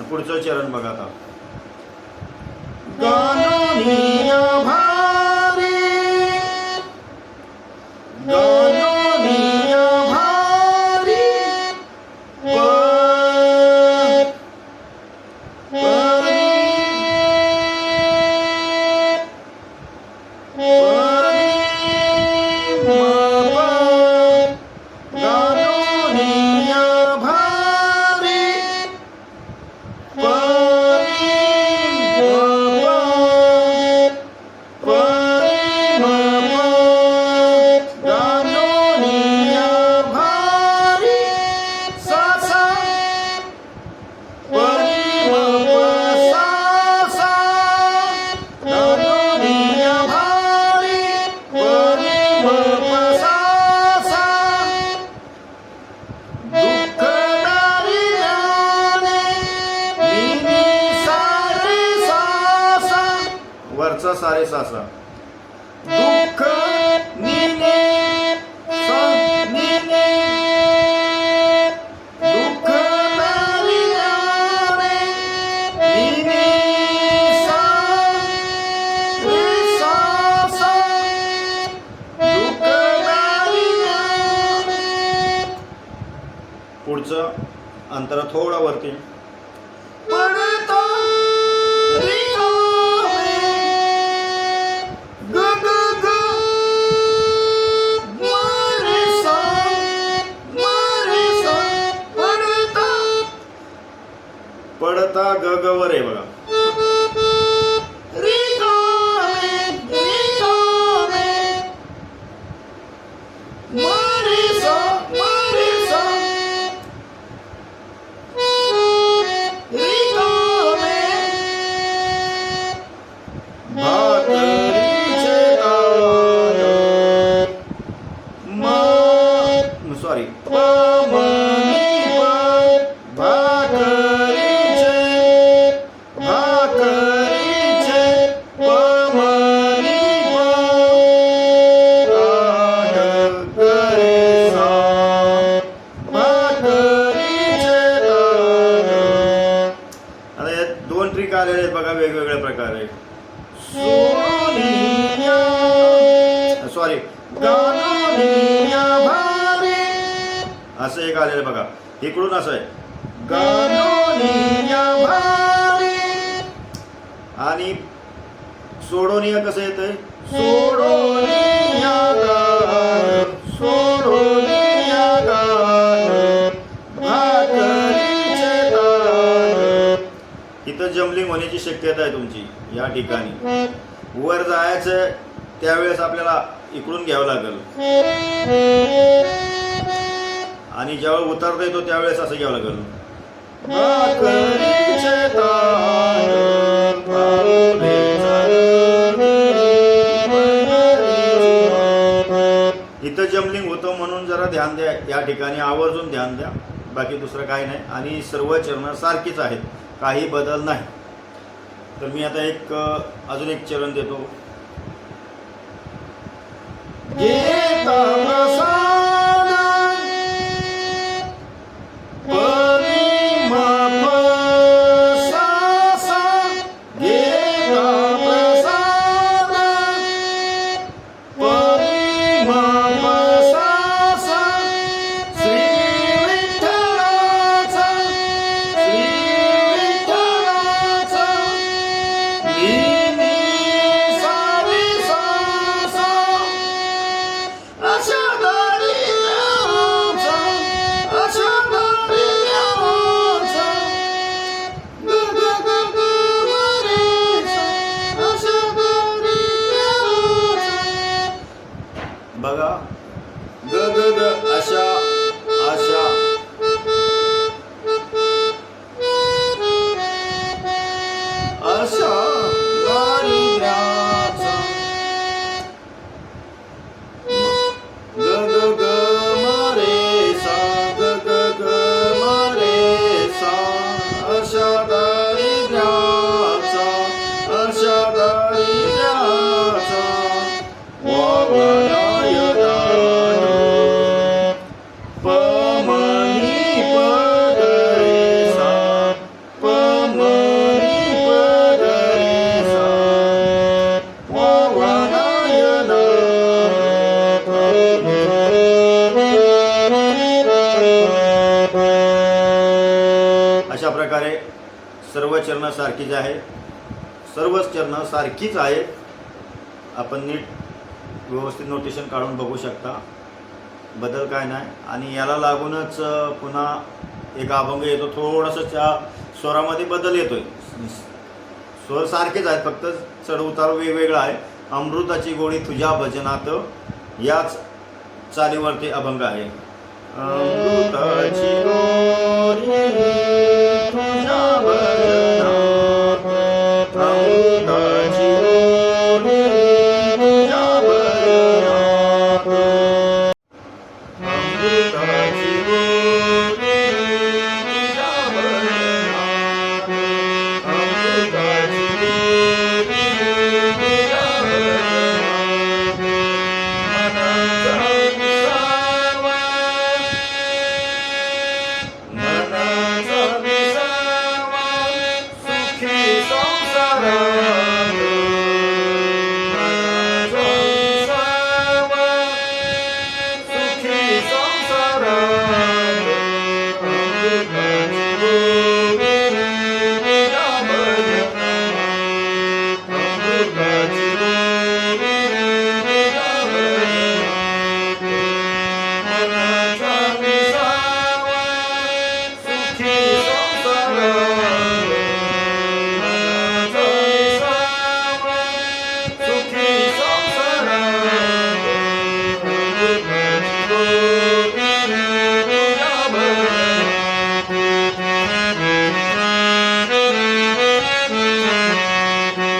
पुढचं चरण बघा आता. ग ग वर आहे बघा सॉरी असं एक आलेलं बघा. इकडून असं आहे. आणि सोडोनिया कसं येतंय? सोडोनिया सोडोनिया इथं जमलिंग होण्याची शक्यता आहे तुमची या ठिकाणी. वर जायचं त्यावेळेस आपल्याला इकडून घ्यावं लागेल. आणि ज्यावेळेस उतरता येतो त्यावेळेस असं घ्यावं लागेल. इथं जमलिंग होतं म्हणून जरा ध्यान द्या या ठिकाणी आवर्जून ध्यान द्या. बाकी दुसरं काही नाही. आणि सर्व चरण सारखीच आहेत. काही बदल नाही. तर मी आता एक अजून एक चरण देतो. सर्व चरण सारखीच आहे. सर्वच चरण सारखीच आहेत आपण नीट व्यवस्थित नोटेशन काढून बघू शकता. बदल काय नाही. आणि याला लागूनच पुन्हा एक अभंग येतो. थोडंसं त्या स्वरामध्ये बदल येतो स्वर सारखेच आहेत. फक्त चढ उतार वेगवेगळा आहे. अमृताची गोळी तुझ्या भजनात याच चालीवरती अभंग आहे. अमृताची गोळी